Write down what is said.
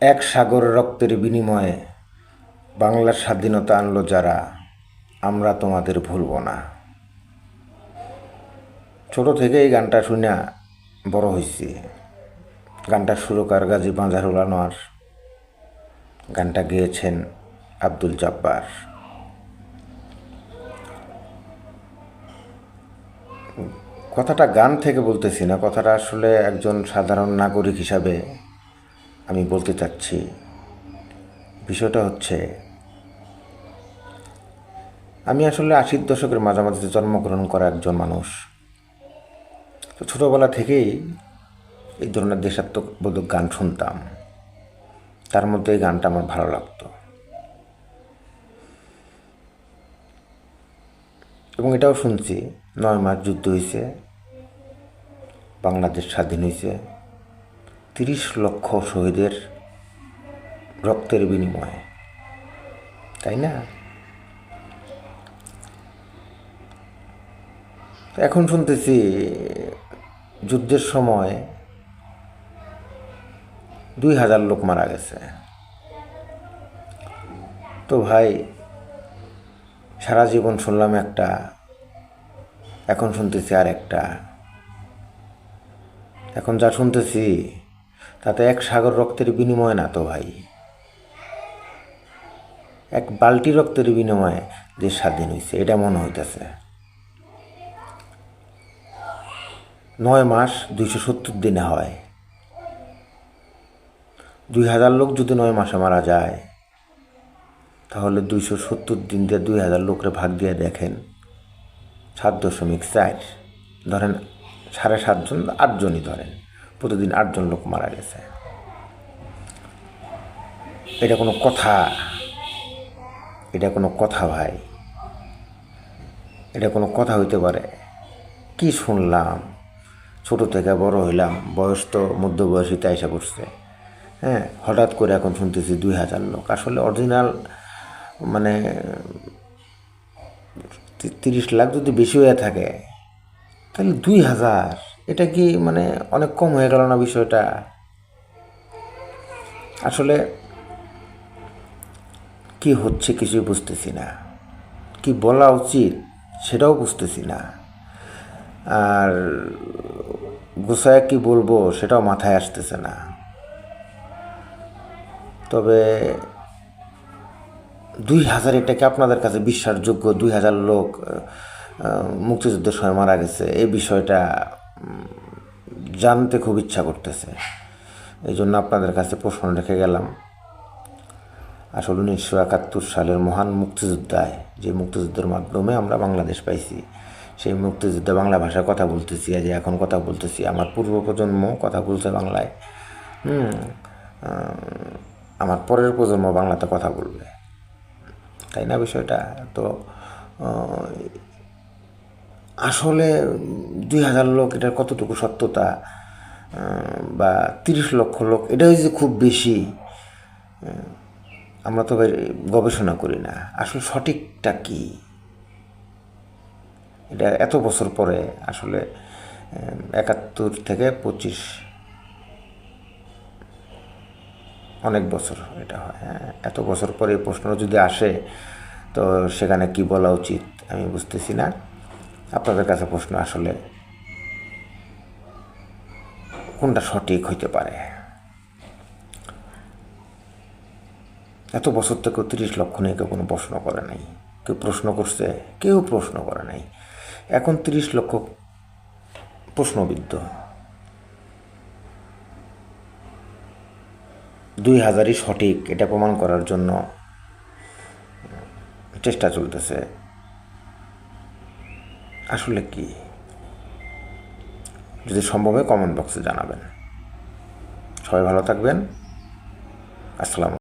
এক সাগর রক্তের বিনিময়ে বাংলার স্বাধীনতা আনলো যারা, আমরা তোমাদের ভুলব না। ছোট থেকে এই গানটা শুনে বড় হয়েছি গানটার সুরকার গাজী বাঁজারুল আনোয়ার, গানটা গেয়েছেন আব্দুল জব্বার। কথাটা গান থেকে বলতেছি না, কথাটা আসলে একজন সাধারণ নাগরিক হিসাবে আমি বলতে চাচ্ছি, বিষয়টা হচ্ছে, আমি আসলে আশির দশকের মাঝামাঝিতে জন্মগ্রহণ করা একজন মানুষ। তো ছোটোবেলা থেকেই এই ধরনের দেশাত্মবোধক গান শুনতাম। তার মধ্যে এই গানটা আমার ভালো লাগতো। এবং এটাও শুনছি, নয় মাস যুদ্ধ হয়েছে বাংলাদেশ স্বাধীন হয়েছে তিরিশ লক্ষ শহীদের রক্তের বিনিময়ে, তাই না? এখন শুনতেছি যুদ্ধের সময় দুই হাজার লোক মারা গেছে। তো ভাই, সারা জীবন শুনলাম একটা, এখন শুনতেছি আর একটা এখন যা শুনতেছি তাতে এক সাগর রক্তের বিনিময় না তো ভাই। এক বালতি রক্তের বিনিময়ে যে স্বাধীন হয়েছে এটা মনে হইতেছে। নয় মাস দুইশো সত্তর দিনে হয়। দুই হাজার লোক যদি নয় মাসে মারা যায়, তাহলে দুইশো সত্তর দিন দিয়ে দুই হাজার লোকরে ভাগ দিয়ে দেখেন, সাত দশমিক চার, ধরেন সাড়ে সাতজন, আটজনই ধরেন। প্রতিদিন আটজন লোক মারা গেছে। এটা কোনো কথা? এটা কোনো কথা ভাই? এটা কোনো কথা হইতে পারে? কি শুনলাম? ছোট থেকে বড় হইলাম, বয়স তো মধ্যবয়সীতে এসে পড়ছে। হ্যাঁ হঠাৎ করে এখন শুনতেছি দুই হাজার লোক। আসলে অরিজিনাল মানে তিরিশ লাখ যদি বেশি হয়ে থাকে, তাহলে দুই হাজার এটা কি মানে অনেক কম হয়ে গেল না বিষয়টা? আসলে কি হচ্ছে কিছুই বুঝতেছি না। কি বলা উচিত সেটাও বুঝতেছি না। আর গোসায় কি বলব সেটাও মাথায় আসতেছে না। তবে দুই হাজার এটাকে আপনাদের কাছে বিশ্বাসযোগ্য দুই হাজার লোক মুক্তিযুদ্ধের সময় মারা গেছে, এই বিষয়টা জানতে খুব ইচ্ছা করতেছে। এই জন্য আপনাদের কাছে প্রশ্ন রেখে গেলাম। আসলে উনিশশো একাত্তর সালের মহান মুক্তিযোদ্ধায় যে মুক্তিযুদ্ধের মাধ্যমে আমরা বাংলাদেশ পাইছি, সেই মুক্তিযুদ্ধে বাংলা ভাষায় কথা বলতেছি যে এখন কথা বলতেছি। আমার পূর্ব প্রজন্ম কথা বলছে বাংলায়। হুম আমার পরের প্রজন্ম বাংলাতে কথা বলবে। তাই না বিষয়টা? তো আসলে দুই হাজার লোক, এটার কতটুকু সত্যতা বা তিরিশ লক্ষ লোক এটা যে খুব বেশি আমরা তো গবেষণা করি না। আসলে সঠিকটা কি? এটা এত বছর পরে আসলে একাত্তর থেকে পঁচিশ, অনেক বছর এটা হয় হ্যাঁ। এত বছর পরে প্রশ্ন যদি আসে, তো সেখানে কি বলা উচিত আমি বুঝতেছি না। আপনাদের কাছে প্রশ্ন আসলে কোনটা সঠিক হইতে পারে? এত বছর থেকেও তিরিশ লক্ষ নিয়ে কেউ কোনো প্রশ্ন করে নাই। কেউ প্রশ্ন করছে, কেউ প্রশ্ন করে নাই। এখন তিরিশ লক্ষ প্রশ্নবিদ্ধ। দুই হাজারই সঠিক, এটা প্রমাণ করার জন্য চেষ্টা চলতেছে। আসলে কি? যদি সম্ভব হয় কমেন্ট বক্সে জানাবেন। সবাই ভালো থাকবেন। আসসালাম